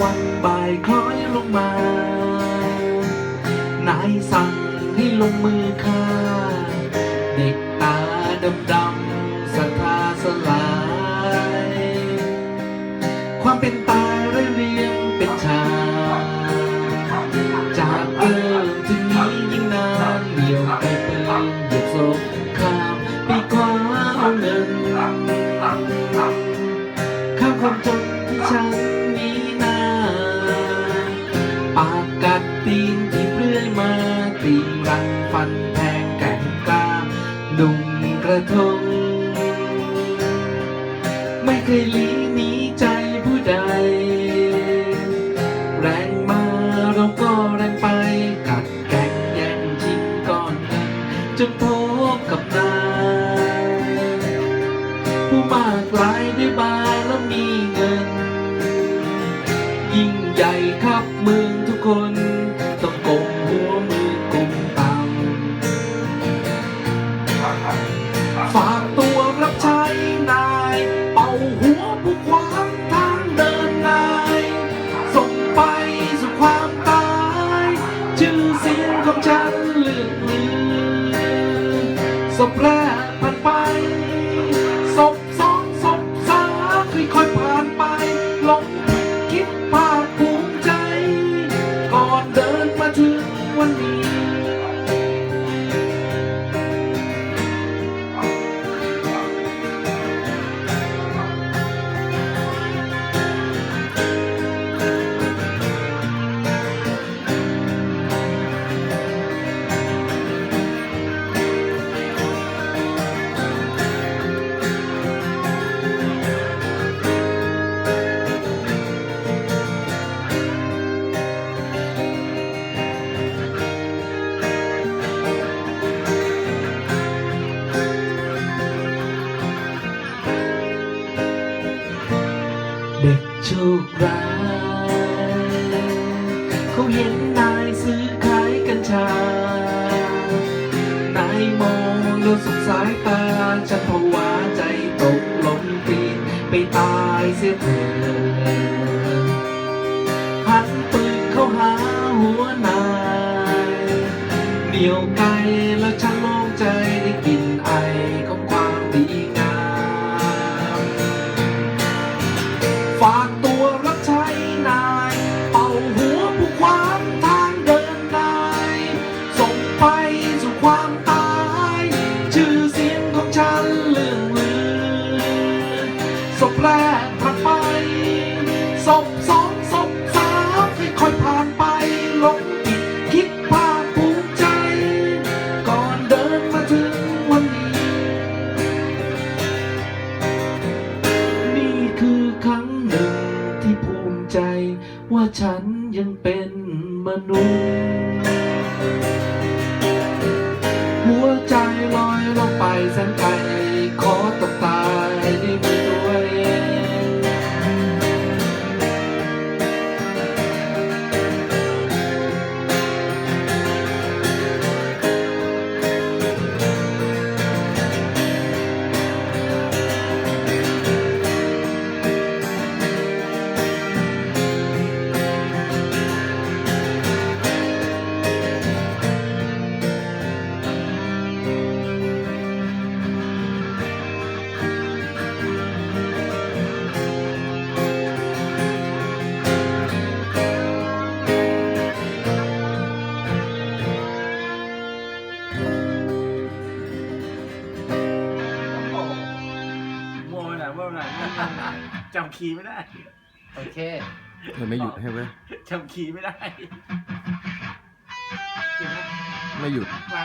วันบ่ายคล้อยลงมา นายสั่งให้ลงมือฆ่า เด็กตาดำดำศรัทธาสลาย ความเป็นตายเรียเรียงเป็นชา จากเดิมถึงนี้ยิ่งนานเหนียวไปเปืนเหยียบศพข้ามปีกว่าเอาเงินข้ามความจนที่ฉัน ตีรังฟันแทงแก่งกล้านุ่งกระทง ไม่เคยหลีหนีใจผู้ใด แรงมาเราก็แรงไป กัดแกงแย่งชิงก้อนเงินจนพบกับนายผู้มากรายด้วยบายแล้วมีเงิน ยิ่งใหญ่ครับเมืองทุกคน เด็กโชคร้ายเขาเห็นนายซื้อขายกัญชานายมองด้วสุดสายตาฉันผวาใจตกลงปีนไปตายเสียเถิด ศพแรกผ่านไปศพสองศพสามค่อยๆผ่านไปหลงผิดคิดภาคภูมิใจ ก่อนเดินมาถึงวันนี้ นี่คือครั้งหนึ่งที่ภูมิใจ ว่าฉันยังเป็นมนุษย์ จำคีย์ไม่ได้โอเค เธอไม่หยุดให้เว้ยจำคีย์ไม่ได้ ไม่หยุด